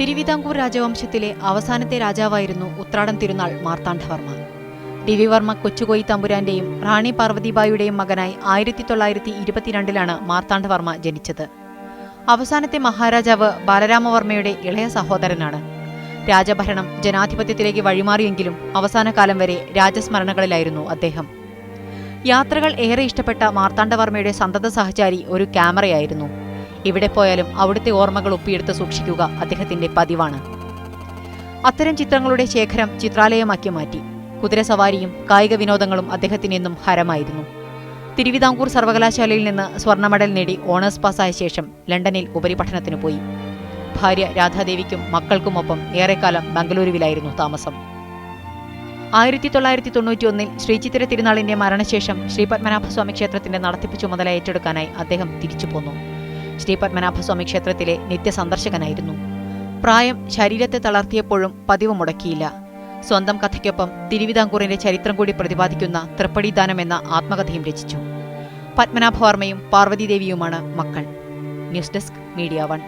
തിരുവിതാംകൂർ രാജവംശത്തിലെ അവസാനത്തെ രാജാവായിരുന്നു ഉത്രാടം തിരുനാൾ മാർത്താണ്ഡവർമ്മ. രവിവർമ്മ കൊച്ചുകോയി തമ്പുരാന്റെയും റാണി പാർവതിബായിയുടെയും മകനായി ആയിരത്തി തൊള്ളായിരത്തി ഇരുപത്തിരണ്ടിലാണ് മാർത്താണ്ഡവർമ്മ ജനിച്ചത്. അവസാനത്തെ മഹാരാജാവ് ബാലരാമവർമ്മയുടെ ഇളയ സഹോദരനാണ്. രാജഭരണം ജനാധിപത്യത്തിലേക്ക് വഴിമാറിയെങ്കിലും അവസാന കാലം വരെ രാജസ്മരണകളിലായിരുന്നു അദ്ദേഹം. യാത്രകൾ ഏറെ ഇഷ്ടപ്പെട്ട മാർത്താണ്ഡവർമ്മയുടെ സന്തത സഹചാരി ഒരു ക്യാമറയായിരുന്നു. ഇവിടെ പോയാലും അവിടുത്തെ ഓർമ്മകൾ ഒപ്പിയെടുത്ത് സൂക്ഷിക്കുക അദ്ദേഹത്തിന്റെ പതിവാണ്. അത്തരം ചിത്രങ്ങളുടെ ശേഖരം ചിത്രാലയമാക്കി മാറ്റി. കുതിരസവാരിയും കായിക വിനോദങ്ങളും അദ്ദേഹത്തിന് എന്നും ഹരമായിരുന്നു. തിരുവിതാംകൂർ സർവകലാശാലയിൽ നിന്ന് സ്വർണ മെഡൽ നേടി ഓണേഴ്സ് പാസ്സായ ശേഷം ലണ്ടനിൽ ഉപരിപഠനത്തിന് പോയി. ഭാര്യ രാധാദേവിക്കും മക്കൾക്കുമൊപ്പം ഏറെക്കാലം ബംഗളൂരുവിലായിരുന്നു താമസം. ആയിരത്തി തൊള്ളായിരത്തി തൊണ്ണൂറ്റി ഒന്നിൽ ശ്രീചിത്തിര തിരുനാളിന്റെ മരണശേഷം ശ്രീ പത്മനാഭസ്വാമി ക്ഷേത്രത്തിന്റെ നടത്തിപ്പ് ചുമതല ഏറ്റെടുക്കാനായി അദ്ദേഹം തിരിച്ചു പോന്നു ശ്രീ പത്മനാഭസ്വാമി ക്ഷേത്രത്തിലെ നിത്യസന്ദർശകനായിരുന്നു. പ്രായം ശരീരത്തെ തളർത്തിയപ്പോഴും പതിവ് മുടക്കിയില്ല. സ്വന്തം കഥയ്ക്കൊപ്പം തിരുവിതാംകൂറിന്റെ ചരിത്രം കൂടി പ്രതിപാദിക്കുന്ന തൃപ്പടിദാനം എന്ന ആത്മകഥയും രചിച്ചു. പത്മനാഭവർമ്മയും പാർവതീദേവിയുമാണ് മക്കൾ. News desk media one.